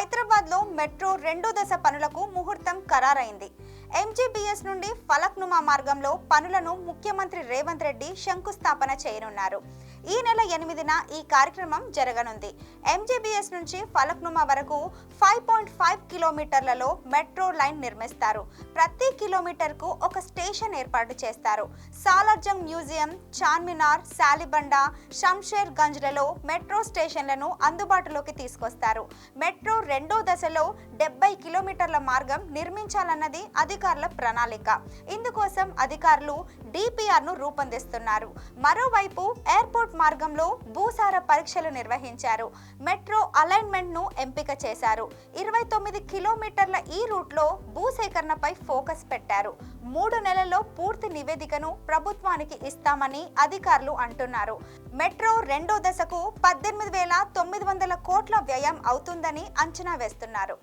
హైదరాబాద్లో మెట్రో రెండో దశ పనులకు ముహూర్తం ఖరారైంది. ఎంజీబీఎస్ నుండి ఫలక్నుమా మార్గంలో పనులను ముఖ్యమంత్రి రేవంత్ రెడ్డి శంకుస్థాపన చేయనున్నారు. ఈ నెల ఎనిమిదిన ఈ కార్యక్రమం జరగనుంది. ఎంజీబీఎస్ నుంచి ఫలక్నుమా వరకు ఫైవ్ పాయింట్ ఫైవ్ కిలోమీటర్లలో మెట్రో లైన్ నిర్మిస్తారు. ప్రతి కిలోమీటర్కు ఒక స్టేషన్ ఏర్పాటు చేస్తారు. సాలార్జంగ్ మ్యూజియం చార్మినార్ సాలిబండ షంషేర్ గంజ్లలో మెట్రో స్టేషన్లను అందుబాటులోకి తీసుకొస్తారు. మెట్రో రెండో దశలో డెబ్బై కిలోమీటర్ల మార్గం నిర్మించాలన్నది అధికారుల ప్రణాళిక. ఇందుకోసం అధికారులు డిపిఆర్ను రూపొందిస్తున్నారు. మరోవైపు ఎయిర్పోర్ట్ మార్గంలో భూసార పరీక్షలు నిర్వహించారు. మెట్రో అలైన్మెంట్ను ఎంపిక చేశారు. ఇరవై తొమ్మిది కిలోమీటర్ల ఈ రూట్లో భూసేకరణపై ఫోకస్ పెట్టారు. మూడు నెలల్లో పూర్తి నివేదికను ప్రభుత్వానికి ఇస్తామని అధికారులు అంటున్నారు. మెట్రో రెండో దశకు పద్దెనిమిది వేల తొమ్మిది వందల కోట్ల వ్యయం అవుతుందని అంచనా వేస్తున్నారు.